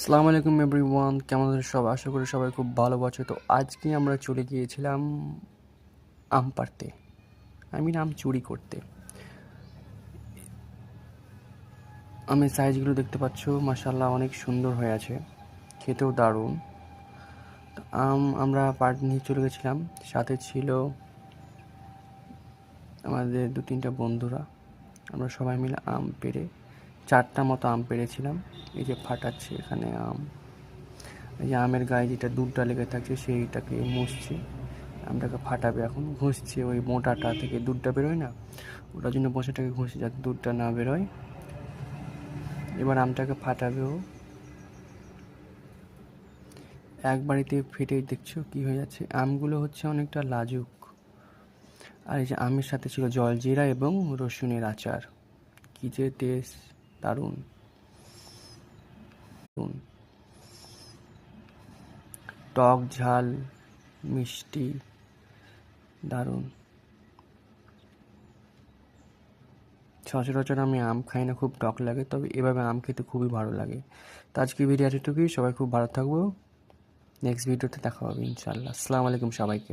আসসালামু আলাইকুম এভরিওয়ান, কেমন আছেন সবাই আশা করি সবাই খুব ভালো আছে। তো আজকে আমরা চলে গিয়েছিলাম আম পাড়তে। আই মিন আম চুরি করতে। আমের সাইজগুলো দেখতে পাচ্ছ মাসাল্লাহ অনেক সুন্দর হয়ে আছে। খেতেও দারুণ। আম আমরা পাট নিয়ে চলে গেছিলাম। সাথে ছিল আমাদের দু তিনটা বন্ধুরা। আমরা সবাই মিলে আম পেড়ে চারটা মতো আম পেড়েছিলাম এই যে ফাটাচ্ছে এখানে আম। এই যে আমের গায়ে যেটা দুধটা লেগে থাকছে সেইটাকে মুছছে। আমটাকে ফাটাবে এখন, ঘষছে ওই মোটাটা থেকে দুধটা বেরোয় না? ওটার জন্য বসাটাকে ঘষে যাতে দুধটা না বেরোয়। এবার আমটাকে ফাটাবে ও। এক বাড়িতে ফেটে দেখছ কি হয়ে যাচ্ছে? আমগুলো হচ্ছে অনেকটা লাজুক। আর এই যে আমের সাথে ছিল জলজিরা এবং রসুনের আচার। কী যে টেস্ট দারুণ। টক ঝাল, মিষ্টি, দারুণ। সচরাচর আমি আম খাই না, খুব টক লাগে, তবে এভাবে আম খেতে খুবই ভালো লাগে। তো আজকে ভিডিও এতটুকুই, সবাই খুব ভালো থাকব। নেক্সট ভিডিওতে দেখা হবে ইনশাল্লাহ আসসালামু আলাইকুম সবাইকে।